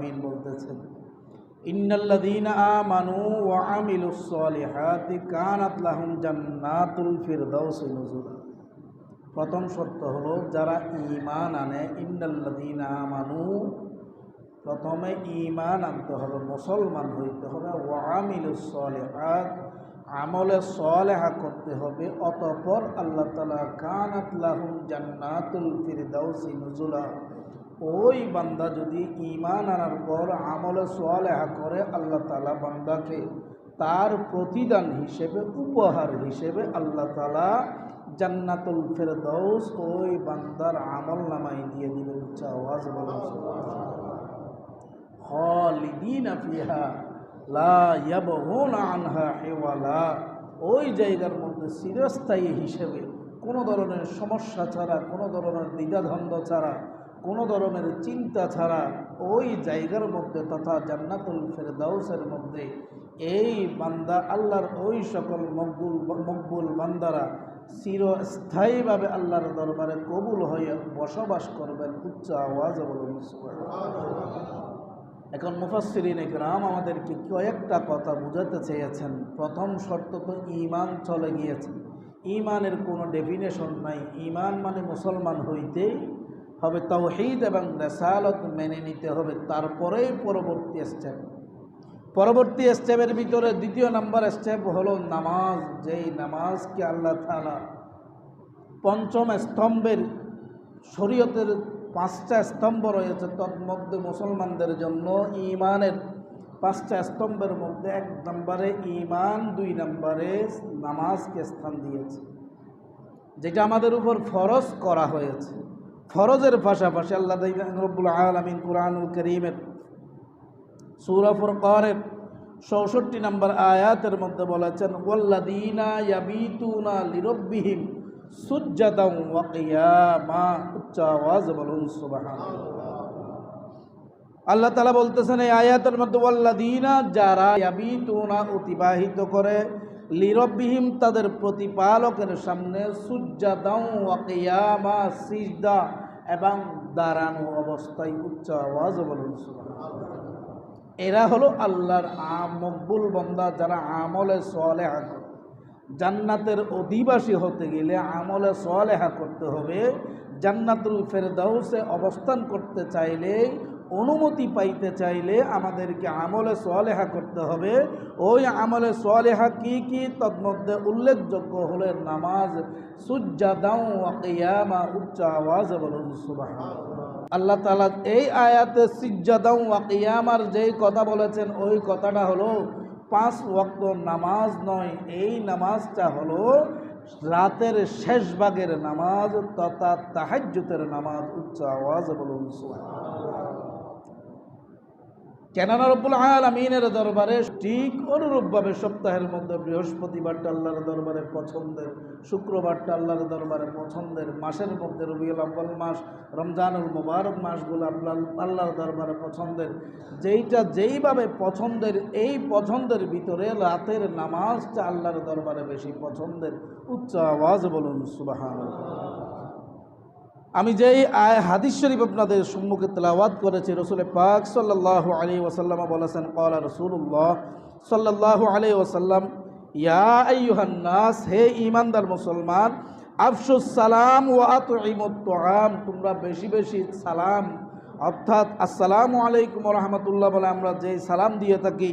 আলামিন বলতেছেন। নুজুলা। প্রথম শর্ত হলো, যারা ইমান আনে, ইন্নাল্লাযীনা আমানু, প্রথমে ইমান আনতে হবে, মুসলমান হইতে হবে। ওয়া আমিলুস সালিহাত, আমলে সলেহা করতে হবে। অতপর আল্লাহ তালা কানাত লাহুম জান্নাতুল ফিরদাউসি নুজুলা। ওই বান্দা যদি ইমান আনার পর আমলে সলেহা করে, আল্লাহ তালা বান্দাকে তার প্রতিদান হিসেবে, উপহার হিসেবে আল্লাহ তালা জান্নাতুল ফেরদৌস ওই বান্দার আমল নামাই দিয়ে দিবে উচ্চ আওয়াজ বলে খালিদিনা ফিহা, লা ইয়াবহুনা আনহা হিওয়ালা। ওই জায়গার মধ্যে চিরস্থায়ী হিসেবে কোনো ধরনের সমস্যা ছাড়া, কোনো ধরনের দ্বিধাদ্বন্দ্ব ছাড়া কোনো ধরনের চিন্তা ছাড়া ওই জায়গার মধ্যে তথা জান্নাতুল ফেরদাউসের মধ্যে এই বান্দা, আল্লাহর ওই সকল মকবুল মকবুল বান্দারা চিরস্থায়ীভাবে আল্লাহর দরবারে কবুল হয়ে বসবাস করবেন উচ্চ আওয়াজ বলুন এখন মুফাসরিন একরাম আমাদেরকে কয়েকটা কথা বুঝাতে চেয়েছেন। প্রথম শর্ত তো ইমান চলে গিয়েছে। ইমানের কোনো ডেফিনেশন নাই। ইমান মানে মুসলমান হইতেই হবে তৌহিদ এবং রেসালত মেনে নিতে হবে। তারপরেই পরবর্তী স্টেপ পরবর্তী স্টেপের ভিতরে দ্বিতীয় নাম্বার স্টেপ হলো নামাজ। যেই নামাজকে আল্লাহ তালা পঞ্চম স্তম্ভের শরীয়তের পাঁচটা স্তম্ভ রয়েছে, তন্মধ্যে মুসলমানদের জন্য ইমানের পাঁচটা স্তম্ভের মধ্যে এক নম্বরে ইমান দুই নম্বরে নামাজকে স্থান দিয়েছে। যেটা আমাদের উপর ফরজ করা হয়েছে। ফরজের পাশাপাশি আল্লাহ রব্বুল আলমিন কুরআনুল করিমের সুরাফুর করের চৌষট্টি নম্বর আয়াতের মধ্যে বলেছেন ওল্লাদিনা ইয়াবিতুনা লিরব্বিহিম সুজ্জাদাম বলুন আল্লাহ তালা বলতেছেন এই আয়াতের মধ্যে যারা অতিবাহিত করে লিরব্বিহিম তাদের প্রতিপালকের সামনে সুজ্জাদাম ওয়া কিয়ামা, সিজদা এবং দাঁড়ানো অবস্থায় উচ্চ আওয়াজ বলুন এরা হলো আল্লাহর আম, মকবুল বন্দা যারা আমলে সলেহা করে। জান্নাতের অধিবাসী হতে গেলে আমলে সলেহা করতে হবে। জান্নাতুল ফেরদাউসে অবস্থান করতে চাইলে অনুমতি পাইতে চাইলে আমাদেরকে আমলে সোয়ালেহা করতে হবে। ওই আমলে সোয়ালেহা কি কি? তন্মধ্যে উল্লেখযোগ্য হলে নামাজ, সুজ্জাদাও ওয়াকিয়ামা উচ্চ আওয়াজ বলুন সুবাহ আল্লাহ তালা এই আয়াতে সিজ্জাদাও ওয়াকিয়ামার যেই কথা বলেছেন, ওই কথাটা হলো পাঁচ ওয়াক্ত নামাজ নয়, এই নামাজটা হলো রাতের শেষ ভাগের নামাজ তথা তাহাজ্যতের নামাজ, উচ্চ আওয়াজ বলুন কেননা রব্বুল আলমিনের দরবারে ঠিক অনুরূপভাবে সপ্তাহের মধ্যে বৃহস্পতিবারটা আল্লাহর দরবারে পছন্দের, শুক্রবারটা আল্লাহর দরবারে পছন্দের, মাসের মধ্যে রবিউল আব্বাল মাস, রমজানুল মুবারক মাসগুলো আল্লাহ, আল্লাহর দরবারে পছন্দের। যেইটা যেইভাবে পছন্দের, এই পছন্দের ভিতরে রাতের নামাজটা আল্লাহর দরবারে বেশি পছন্দের। উচ্চ আওয়াজ বলুন সুবাহান আমি যেই আয়, হাদিস শরীফ আপনাদের সম্মুখে তেলাওয়াত করেছি রসুল পাক সাল্লাহ আলী ওসাল্লাম বলেছেন কলা রসুল্লাহ সাল্লাহ আলী ওসাল্লাম ইয়া হে ইমানদার মুসলমান আফসুস সালাম ও আতইমুত্তাম তোমরা বেশি বেশি সালাম, অর্থাৎ আসসালামু আলাইকুম রহমতুল্লাহ বলে আমরা যেই সালাম দিয়ে থাকি,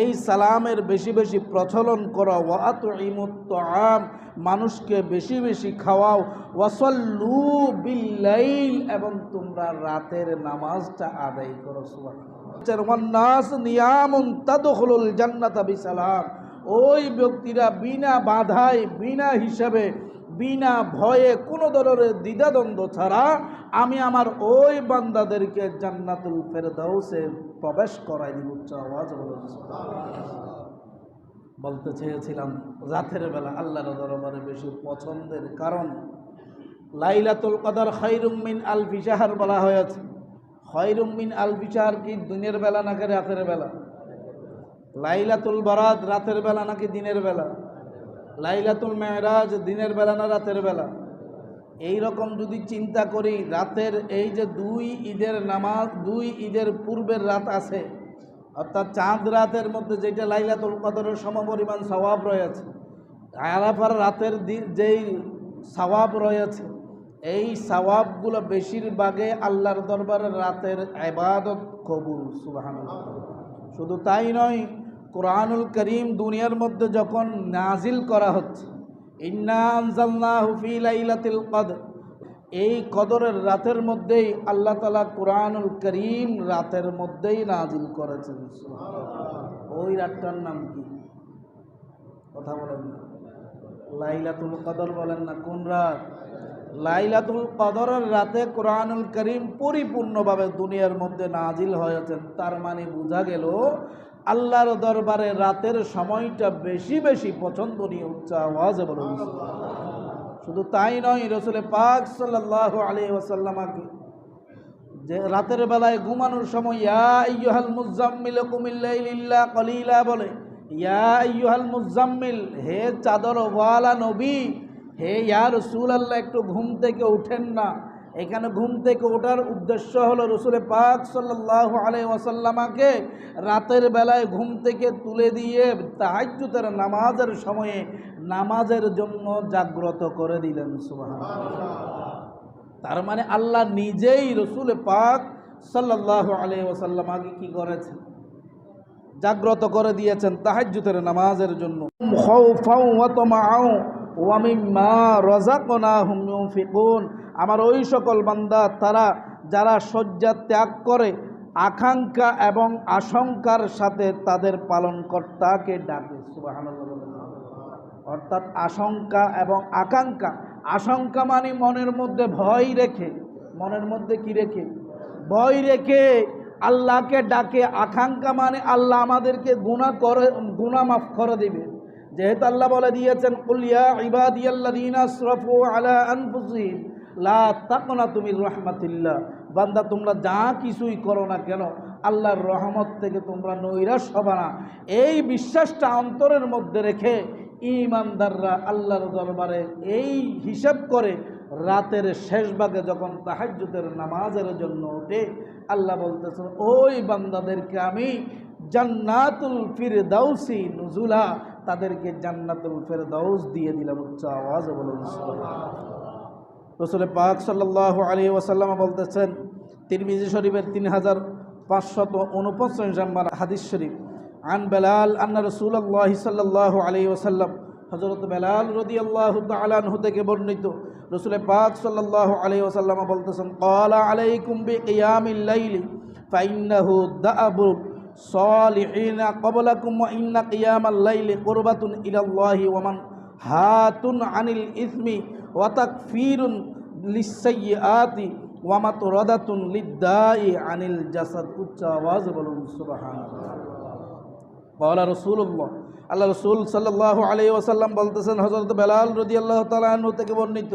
এই সালামের বেশি বেশি প্রচলন করো ওয়াত ইমুত্তাম মানুষকে বেশি বেশি খাওয়াও। ওয়াসল্লু বিল্লাইল এবং তোমরা রাতের নামাজটা আদায় করো তাদখুলুল জান্নাতা বিসালাম। ওই ব্যক্তিরা বিনা বাধায়, বিনা হিসাবে, বিনা ভয়ে কোনো ধরনের দ্বিধাদ্বন্দ্ব ছাড়া আমি আমার ওই বান্দাদেরকে জান্নাতুল ফেরদাউসে প্রবেশ করাই দিব। উচ্চ আওয়াজ বলতে চেয়েছিলাম, রাতের বেলা আল্লাহর দরবারে বেশি পছন্দের কারণ, লাইলাতুল কদর খৈরুমিন আল বিশাহার বলা হয়েছে। খৈরুমিন আল বিশাহার কি দিনের বেলা নাকি রাতের বেলা? লাইলাতুল বারাত রাতের বেলা নাকি দিনের বেলা? লাইলাতুল মেহরাজ দিনের বেলা না রাতের বেলা? এই রকম যদি চিন্তা করি, রাতের এই যে দুই ঈদের নামাজ, দুই ঈদের পূর্বের রাত আছে অর্থাৎ চাঁদ রাতের মধ্যে যেটা লাইলাতুল কদরের সমপরিমাণ সওয়াব রয়েছে, আরাফার রাতের দিন যেই সওয়াব রয়েছে, এই সওয়াবগুলো বেশিরভাগে আল্লাহর দরবারের রাতের ইবাদত কবুল, সুবহানাল্লাহ। শুধু তাই নয়, কোরআনুল করিম দুনিয়ার মধ্যে যখন নাজিল করা হচ্ছে, ইন্না আনজালনাহু ফি লাইলাতিল কদর এই কদরের রাতের মধ্যেই আল্লাহ তালা কোরআনুল করিম রাতের মধ্যেই নাজিল করেছেন। ওই রাতটার নাম কি? কথা বলেন না। লাইলাতুল কদর বলেন না, কোন রাত? লাইলাতুল কদরের রাতে কোরআনুল করিম পরিপূর্ণভাবে দুনিয়ার মধ্যে নাজিল হয়েছেন। তার মানে বোঝা গেল, আল্লাহর দরবারে রাতের সময়টা বেশি বেশি পছন্দনীয় উচ্চ আওয়াজে বলুন। শুধু তাই নয়, রসুলের পাক সাল্লাহ আলী ওসাল্লামাকে যে রাতের বেলায় ঘুমানোর সময়, ইয়া ইয়ুহাল মুজাম্মিল কুমিল্লা কলিলা বলে, ইয়া ইয়ুহাল মুজাম্মিল, হে চাদর ওয়ালা নবী, হে ইয়া রসুল আল্লাহ একটু ঘুম থেকে উঠেন না। এখানে ঘুম থেকে ওঠার উদ্দেশ্য হলো রসুলে পাক সাল্লাহ আলাই ওয়াসাল্লামাকে রাতের বেলায় ঘুম থেকে তুলে দিয়ে তাহাজ্জুতের নামাজের সময়ে নামাজের জন্য জাগ্রত করে দিলেন সুবাহ তার মানে আল্লাহ নিজেই রসুল পাক সাল্লাহ আলাই ওসাল্লামাকে কি করেছেন? জাগ্রত করে দিয়েছেন তাহাজ্জুতের নামাজের জন্য। আমার ওই সকল বান্দা, তারা যারা শয্যা ত্যাগ করে, আকাঙ্ক্ষা এবং আশঙ্কার সাথে তাদের পালনকর্তাকে ডাকে। অর্থাৎ আশঙ্কা এবং আকাঙ্ক্ষা। আশঙ্কা মানে মনের মধ্যে ভয় রেখে। মনের মধ্যে কি রেখে? ভয় রেখে আল্লাহকে ডাকে। আকাঙ্ক্ষা মানে আল্লাহ আমাদেরকে গুণা করে গুণা মাফ করে দিবে। যেহেতু আল্লাহ বলে দিয়েছেন কুলিয়া ইবাদিয়াল্লাদিনা আসরাফু আলা আনফুসিহিম। লা তুমি রহমাতিল্লাহ। বান্দা, তোমরা যা কিছুই করো না কেন, আল্লাহর রহমত থেকে তোমরা নৈরাশ হবা না। এই বিশ্বাসটা অন্তরের মধ্যে রেখে ইমানদাররা আল্লাহর দরবারে এই হিসাব করে রাতের শেষ ভাগে যখন তাহাজ্জুদের নামাজের জন্য ওঠে, আল্লাহ বলতেছেন ওই বান্দাদেরকে আমি জান্নাতুল ফিরদাউসি নুজুলা, তাদেরকে জান্নাতুল ফিরদাউস দিয়ে দিলাম। উচ্চ আওয়াজে বলুন রসুল পাক সাল্লাহ আলী ওয়াসাল্লাম বলতেছেন, তিরমিজি শরীফের তিন হাজার পাঁচশত উনপঞ্চাশ নম্বর হাদিস শরীফ, আন বেলাল আন্না রসুল্লাহ সাল্লাহ আলী ওসাল্লাম হজরত বেলাল রদি আল্লাহ তালানহু থেকে বর্ণিত, রসুল পাক সাল্লাহ আলী ওসাল্লাম বলতেছেন কলা আলাইকুম বি কিয়ামিল্লাইলি ফাইন্নাহু দাআবু সালিহিনা ক্বাবলাকুম ওয়া ইন্না কিয়ামাল-লাইলি কুরবাতুন ইলাল্লাহি ওয়া মান হাতুন আনিল ইসমি ওয়া তাকফিরুন লিস-সাইয়্যাতি ওয়া মাতরাদাতুন লিদ-দাই আনিল জাসাদ, উচ্চ আওয়াজ বলুন, সুবহানাল্লাহ। বলা আল্লাহ রসুল সাল্লাহ আলী ওসাল্লাম বলতেছেন হজরত বেলাল রদি আল্লাহ তালু থেকে বর্ণিত,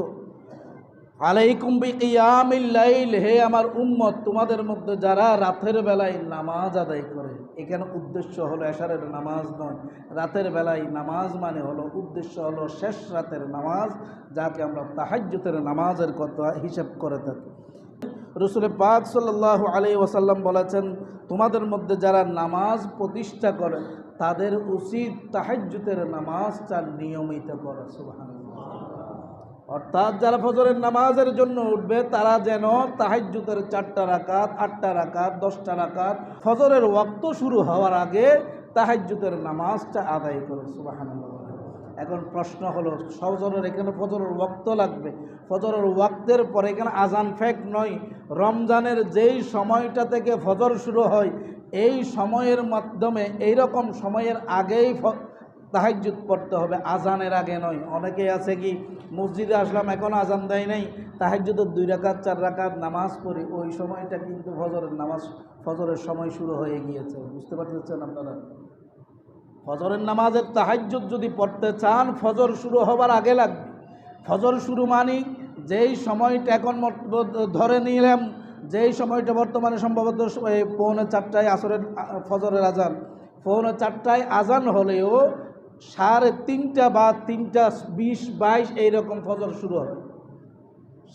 আলাইকুম বিকিয়ামিল্লাইল হে আমার উম্মত, তোমাদের মধ্যে যারা রাতের বেলায় নামাজ আদায় করে এখানে উদ্দেশ্য হলো এশারের নামাজ নয়। রাতের বেলায় নামাজ মানে হলো উদ্দেশ্য হলো শেষ রাতের নামাজ, যাকে আমরা তাহাজ্যতের নামাজের কথা হিসেব করে থাকি। রসুল পাক সাল্লাহ আলী ওসাল্লাম বলেছেন, তোমাদের মধ্যে যারা নামাজ প্রতিষ্ঠা করে, তাদের উচিত তাহাজ্জুতের নামাজটা নিয়মিত করা সুবাহান অর্থাৎ যারা ফজরের নামাজের জন্য উঠবে, তারা যেন তাহাজ্জুতের চারটা রাকাত, আটটা রাকাত, দশটা রাকাত ফজরের ওয়াক্ত শুরু হওয়ার আগে তাহাজ্জুতের নামাজটা আদায় করে সুবাহান এখন প্রশ্ন হলো ফজরের এখানে ফজরের ওয়াক্ত লাগবে? ফজরের ওয়াক্তের পরে এখানে আজান ফেক নয়। রমজানের যেই সময়টা থেকে ফজর শুরু হয়, এই সময়ের মাধ্যমে এই রকম সময়ের আগেই তাহাজ্জুদ পড়তে হবে, আজানের আগে নয়। অনেকেই আছে কি, মসজিদে আসলাম, এখন আজান দেয় নাই, তাহাজ্জুদের দুই রাকাত, চার রাকাত নামাজ পড়ি। ওই সময়টা কিন্তু ফজরের নামাজ, ফজরের সময় শুরু হয়ে গিয়েছে। বুঝতে পারতেছেন আপনারা? ফজরের নামাজের তাহাজ্জুদ যদি পড়তে চান, ফজর শুরু হবার আগে লাগবে। ফজর শুরু মানি যেই সময়টা এখন ধরে নিলাম, যেই সময়টা বর্তমানে সম্ভবত পৌনে চারটায় আসরের ফজরের আজান। পৌনে চারটায় আজান হলেও সাড়ে তিনটা বা তিনটা বিশ, বাইশ এইরকম ফজর শুরু হবে।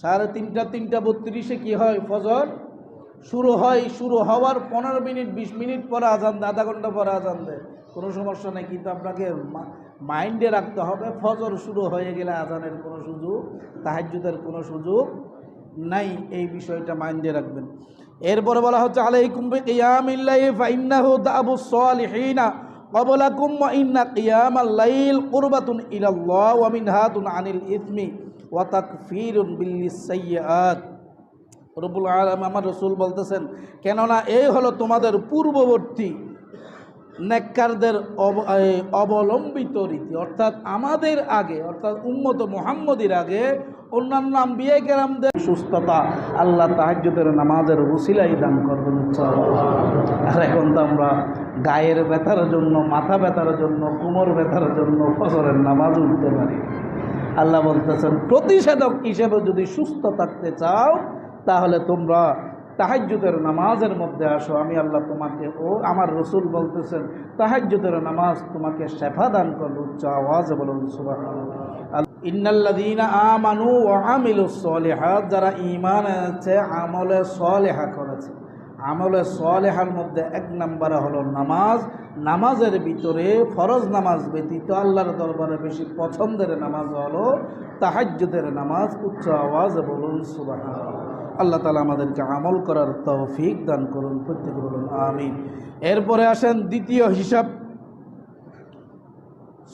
সাড়ে তিনটা তিনটা বত্রিশে কি হয় ফজর? শুরু হয়, শুরু হওয়ার পনেরো মিনিট, বিশ মিনিট পরে আজান দেয়, আধা ঘণ্টা পরে আজান দেয়। কোনো সমস্যা নেই, কিন্তু আপনাকে মাইন্ডে রাখতে হবে, ফজর শুরু হয়ে গেলে আজানের কোনো সুযোগ, তাহাজ্জুদের কোনো সুযোগ নাই, এই বিষয়টা মাইন্ডে রাখবেন। এরপরে বলা হচ্ছে, আলাইকুম বিকিয়ামিল্লাহি ফাইন্নাহু দাবু সালিহিনা। ক্বাবলাকুম ওয়া ইন্না কিয়ামাল লাইল কুরবাতুন ইলাল্লাহ ওয়া মিনহাতুন আনিল ইসমি ওয়া তাকফিরুন বিল সাইয়্যাত। রব্বুল আলম আমার রসুল বলতেছেন, কেননা এই হলো তোমাদের পূর্ববর্তী নেককারদের অবলম্বিত রীতি। অর্থাৎ আমাদের আগে, অর্থাৎ উম্মত মোহাম্মদের আগে অন্যান্য আম্বিয়া সুস্থতা আল্লাহ তাহাজ্যদের নামাজের উসিলাই দান করবেন আর এখন তো আমরা গায়ের ব্যথার জন্য, মাথা ব্যথার জন্য, কোমর ব্যথার জন্য ফসরের নামাজ উঠতে পারি। আল্লাহ বলতেছেন, প্রতিষেধক হিসেবে যদি সুস্থ থাকতে চাও, তাহলে তোমরা তাহাজ্জুদের নামাজের মধ্যে আসো। আমি আল্লাহ তোমাকে ও আমার রসুল বলতেছেন, তাহাজ্জুদের নামাজ তোমাকে শেফা দান করব, উচ্চ আওয়াজে বলুন আমানু যারা ইমান আছে আমলে সলেহা করেছে। আমলে সলেহার মধ্যে এক নম্বরে হলো নামাজ। নামাজের ভিতরে ফরজ নামাজ ব্যতীত আল্লাহর দরবারে বেশি পছন্দের নামাজ হলো তাহাজ্যদের নামাজ, উচ্চ আওয়াজ বলুন সুবাহ আল্লাহ তালা আমাদেরকে আমল করার তৌফিক দান করুন, প্রত্যেকে বলুন, আমিন। এরপরে আসেন দ্বিতীয় হিসাব।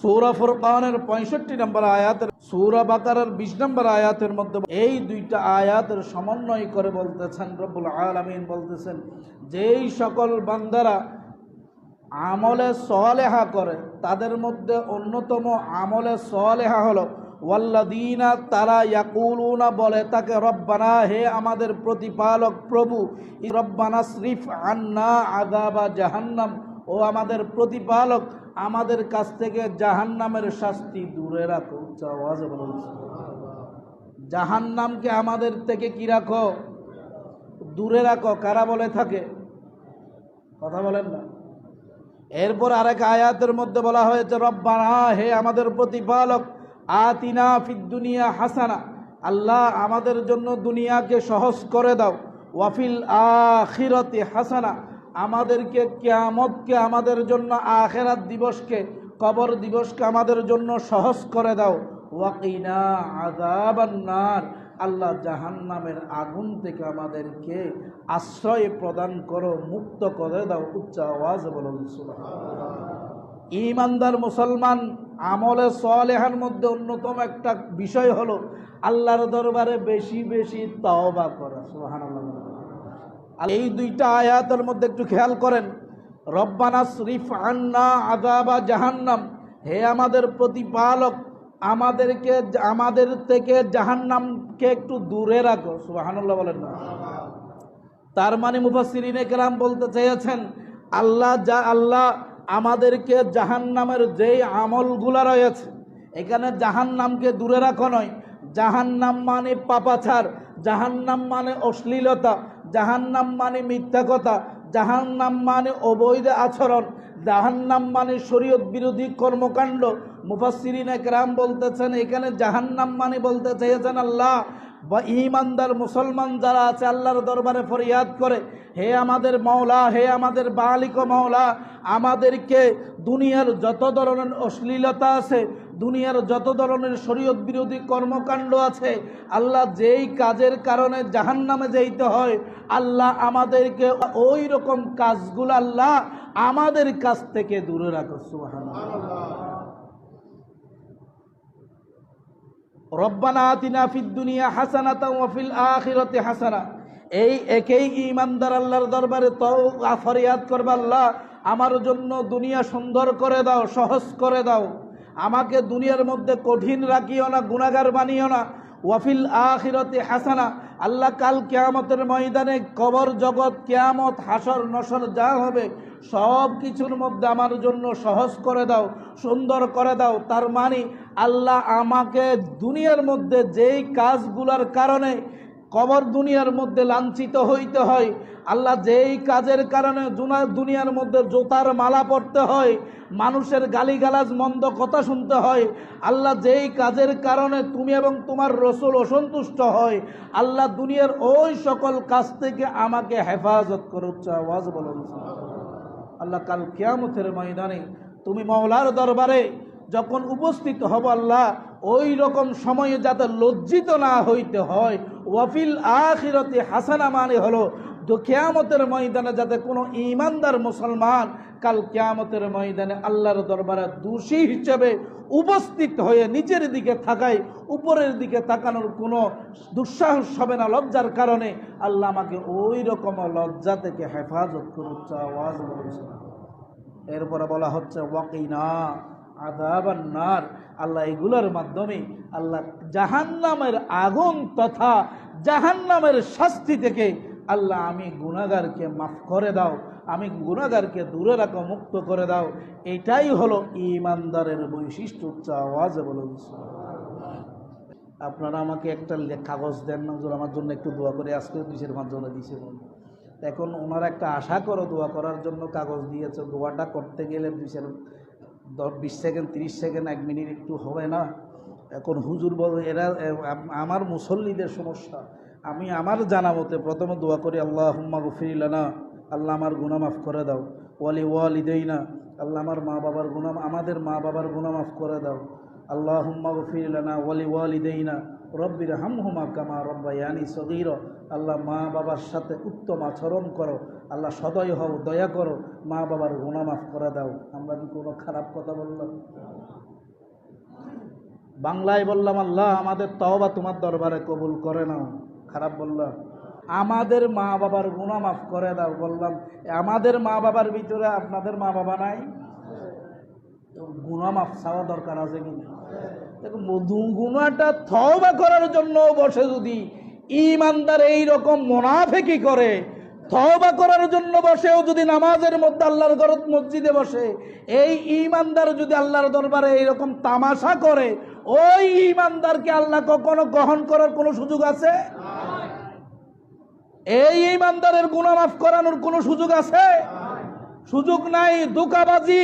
সৌরা ফুরকানের পঁয়ষট্টি নম্বর আয়াতের, সৌরা বাকারের বিশ নম্বর আয়াতের মধ্যে এই দুইটা আয়াতের সমন্বয় করে বলতেছেন রব্বুল আলমিন, বলতেছেন, যেই সকল বান্দারা আমলে সলেহা করে, তাদের মধ্যে অন্যতম আমলে সলেহা হলো ওয়াল্লাদিনা তারা ইয়াকুলুনা বলে তাকে, রব্বানা, হে আমাদের প্রতিপালক প্রভু রব্বানা শ্রীফ আন্না আদাবা জাহান্নাম। ও আমাদের প্রতিপালক, আমাদের কাছ থেকে জাহান্নামের শাস্তি দূরে রাখো। বলুন। জাহান্নামকে আমাদের থেকে কি রাখো? দূরে রাখো, কারা বলে থাকে? কথা বলেন না। এরপর আরেক আয়াতের মধ্যে বলা হয়েছে, রব্বানা, হে আমাদের প্রতিপালক, আতিনা ফিদ্দুনিয়া হাসানা। আল্লাহ আমাদের জন্য দুনিয়াকে সহজ করে দাও। ওয়াফিল আখিরতে হাসানা। আমাদেরকে কেয়ামতকে আমাদের জন্য, আখেরাত দিবসকে, কবর দিবসকে আমাদের জন্য সহজ করে দাও। ওয়াকিনা আজাবান্নার আল্লাহ জাহান্নামের আগুন থেকে আমাদেরকে আশ্রয় প্রদান করো, মুক্ত করে দাও, উচ্চ আওয়াজ বলুন। ইমানদার মুসলমান, আমলে সলেহার মধ্যে অন্যতম একটা বিষয় হলো, আল্লাহর দরবারে বেশি বেশি তওবা করা, সুবহানাল্লাহ। আর এই দুইটা আয়াতের মধ্যে একটু খেয়াল করেন। রব্বানা শরীফ আন্না আদাবা জাহান্নাম। হে আমাদের প্রতিপালক, আমাদেরকে আমাদের থেকে জাহান্নামকে একটু দূরে রাখো। সুবহানাল্লাহ বলেন না। তার মানে মুফাসিরিনে কেরাম বলতে চেয়েছেন, আল্লাহ যা, আল্লাহ আমাদেরকে জাহান্নামের যেই আমলগুলা রয়েছে, এখানে জাহান্নামকে দূরে রাখো নয়। জাহান্নাম মানে পাপাচার, জাহান্নাম মানে অশ্লীলতা জাহান্নাম মানে মিথ্যা কথা, জাহান্নাম মানে অবৈধ আচরণ, জাহান্নাম মানে শরীয়ত বিরোধী কর্মকাণ্ড। মুফাসিরিন একরাম বলতেছেন, এখানে জাহান্নাম মানে বলতে চেয়েছেন আল্লাহ। বা ইমানদার মুসলমান যারা আছে, আল্লাহর দরবারে ফরিয়াদ করে, হে আমাদের মাওলা, হে আমাদের বালিক মাওলা, আমাদেরকে দুনিয়ার যত ধরনের অশ্লীলতা আছে দুনিয়ার যত ধরনের শরীয়ত বিরোধী কর্মকাণ্ড আছে, আল্লাহ যেই কাজের কারণে জাহান্নামে যেতে হয়, আল্লাহ আমাদেরকে ওই রকম কাজগুলো আল্লাহ আমাদের কাছ থেকে দূরে রাখো, সুবহানাল্লাহ। রব্বানা আতিনা ফিদ দুনিয়া হাসানাতা ওয়া ফিল আখিরাতি হাসানা। এই একেই ইমানদার আল্লাহর দরবারে তো ফরিয়াদ করবে, আল্লাহ আমার জন্য দুনিয়া সুন্দর করে দাও, সহজ করে দাও। আমাকে দুনিয়ার মধ্যে কঠিন রাখিও না গুণাগার বানিও না। ওয়াফিল আখিরতে হাসানা, আল্লাহ কাল কেয়ামতের ময়দানে কবর জগৎ, কেয়ামত, হাসর, নসর যা হবে, সব কিছুর মধ্যে আমার জন্য সহজ করে দাও, সুন্দর করে দাও। তার মানে আল্লাহ আমাকে দুনিয়ার মধ্যে যেই কাজগুলোর কারণে কবর দুনিয়ার মধ্যে লাঞ্ছিত হইতে হয়। আল্লাহ যেই কাজের কারণে দুনা- দুনিয়ার মধ্যে জোতার মালা পড়তে হয়, মানুষের গালিগালাজ মন্দ কথা শুনতে হয়। আল্লাহ যেই কাজের কারণে তুমি এবং তোমার রসুল অসন্তুষ্ট হয়, আল্লাহ দুনিয়ার ওই সকল কাজ থেকে আমাকে হেফাজত করে আওয়াজ বলুন আল্লাহ কাল কিয়ামতের ময়দানে তুমি মৌলার দরবারে যখন উপস্থিত হব আল্লাহ, ওই রকম সময়ে যাতে লজ্জিত না হইতে হয় ওয়াফিল আখিরতে হাসানা মানে হলো তো কেয়ামতের ময়দানে যাতে কোনো ইমানদার মুসলমান কাল কেয়ামতের ময়দানে আল্লাহর দরবারে দোষী হিসেবে উপস্থিত হয়ে নিচের দিকে থাকায়, উপরের দিকে তাকানোর কোনো দুঃসাহস হবে না লজ্জার কারণে আল্লাহ আমাকে ওই রকম লজ্জা থেকে হেফাজত করুচ্ছে আওয়াজ এরপরে বলা হচ্ছে, ওয়াকিনা আদাবান নার আল্লাহ এগুলোর মাধ্যমে আল্লাহ জাহান্নামের আগুন তথা জাহান্নামের শাস্তি থেকে আল্লাহ আমি গুণাগারকে মাফ করে দাও, আমি গুণাগারকে দূরে রাখো, মুক্ত করে দাও। এটাই হলো ইমানদারের বৈশিষ্ট্য, উচ্চ আওয়াজে বলুন। আপনারা আমাকে একটা কাগজ দেন না আমার জন্য একটু দোয়া করে, আজকে কিসের মাধ্যমে দিয়েছে বলুন এখন ওনারা একটা আশা করো দোয়া করার জন্য কাগজ দিয়েছে, দোয়াটা করতে গেলে দুইশের দশ বিশ সেকেন্ড, তিরিশ সেকেন্ড, এক মিনিট একটু হবে না। এখন হুজুর বল, এরা আমার মুসল্লিদের সমস্যা। আমি আমার জানা মতে প্রথমে দোয়া করি আল্লাহ হুম্মা গফিরিলানা আল্লাহ আমার গুণা মাফ করে দাও। ওয়ালি না আল্লাহ আমার মা বাবার গুণাম আমাদের মা বাবার গুণা মাফ করে দাও। আল্লাহ হুম্মা গফিরিলানা ওয়ালি না রব্বির হামহুমা কামা রব্বায়ানি সগীর। আল্লাহ মা বাবার সাথে উত্তম আচরণ করো। আল্লাহ সদয় হও, দয়া করো। মা বাবার গুণা মাফ করে দাও। আমরা কি কোনো খারাপ কথা বললাম? বাংলায় বললাম, আল্লাহ, আমাদের তওবা তোমার দরবারে কবুল করে নাও। খারাপ বললাম। আমাদের মা বাবার গুণা মাফ করে দাও। বললাম, আমাদের মা বাবার ভিতরে আপনাদের মা বাবা নাই? গুণা মাফ চাওয়া দরকার আছে কি না দেখো মধু গুণাটা থবা করার জন্য বসে যদি ইমানদার এই রকম মোনাফেকি করে থবা করার জন্য বসেও যদি নামাজের মধ্যে আল্লাহর ঘরত মসজিদে বসে, এই ইমানদার যদি আল্লাহর দরবারে এইরকম তামাশা করে, ওই ইমানদারকে আল্লাহ কখনো গ্রহণ করার কোনো সুযোগ আছে? এই ইমানদারের গুণা মাফ করানোর কোনো সুযোগ আছে? সুযোগ নাই দুকাবাজি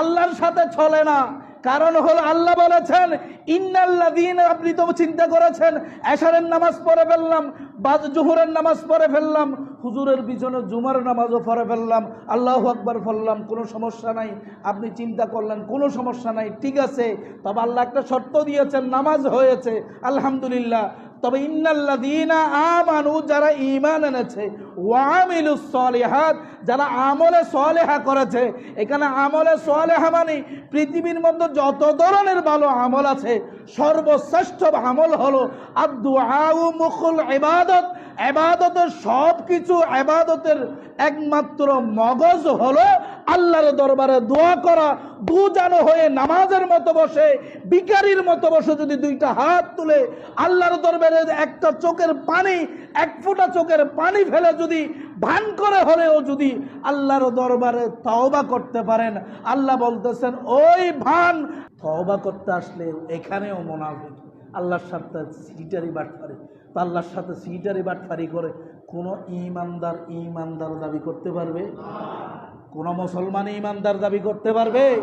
আল্লাহর সাথে চলে না। কারণ হল আল্লাহ বলেছেন ইন্নাল্লাদিন আপনি তো চিন্তা করেছেন, এশারের নামাজ পড়ে ফেললাম, বাদ জোহরের নামাজ পড়ে ফেললাম, হুজুরের পিছনে জুমার নামাজও পড়ে ফেললাম, আল্লাহ আকবার ফেললাম কোনো সমস্যা নাই, আপনি চিন্তা করলেন, কোনো সমস্যা নাই, ঠিক আছে, তবে আল্লাহ একটা শর্ত দিয়েছেন, নামাজ হয়েছে, আলহামদুলিল্লাহ তবে ইন্নাল্লাদিনা আমানু, যারা ইমান এনেছে ওয়ামিলু সলেহাত, যারা আমলে সলেহা করেছে, এখানে আমলে সলেহা মানে পৃথিবীর মধ্যে যত ধরনের ভালো আমল আছে, সর্বশ্রেষ্ঠ আমল হলো আদুআউ মুখুল ইবাদত এবাদতের সব কিছু এবাদতের একমাত্র মগজ হলো আল্লাহর দরবারে দোয়া করা, দুজানো হয়ে নামাজের মতো বসে বিকারির মতো বসে যদি দুইটা হাত তুলে আল্লাহর দরবারে একটা চোখের পানি, এক ফোঁটা চোখের পানি ফেলে যদি, ভান করে হলেও যদি আল্লাহর দরবারে তওবা করতে পারেন। আল্লাহ বলতেছেন, ওই ভান! তওবা করতে আসলে এখানেও মোনাফিক আল্লাহর সাথে সিটারি বাটফারি তো আল্লাহর সাথে সিটারি বাটফারি করে, কোনো ইমানদার ইমানদার দাবি করতে পারবে? কোন মুসলমান ইমানদার দাবি করতে পারবে?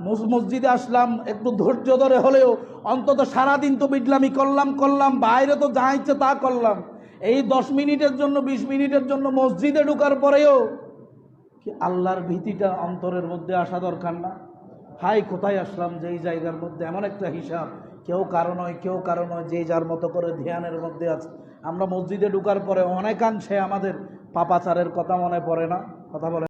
মুস- মসজিদে আসলাম, একটু ধৈর্য ধরে হলেও অন্তত সারাদিন তো বিডলামি করলাম করলাম, বাইরে তো যা ইচ্ছে তা করলাম। এই দশ মিনিটের জন্য, বিশ মিনিটের জন্য মসজিদে ঢুকার পরেও কি আল্লাহর ভীতিটা অন্তরের মধ্যে আসা দরকার না? হাই, কোথায় আসলাম? যেই জায়গার মধ্যে এমন একটা হিসাব কেউ কারও নয়, কেউ কারও নয়, যে যার মতো করে ধ্যানের মধ্যে আছে। আমরা মসজিদে ঢুকার পরে অনেকাংশে আমাদের পাপাচারের কথা মনে পড়ে না। কথা বলে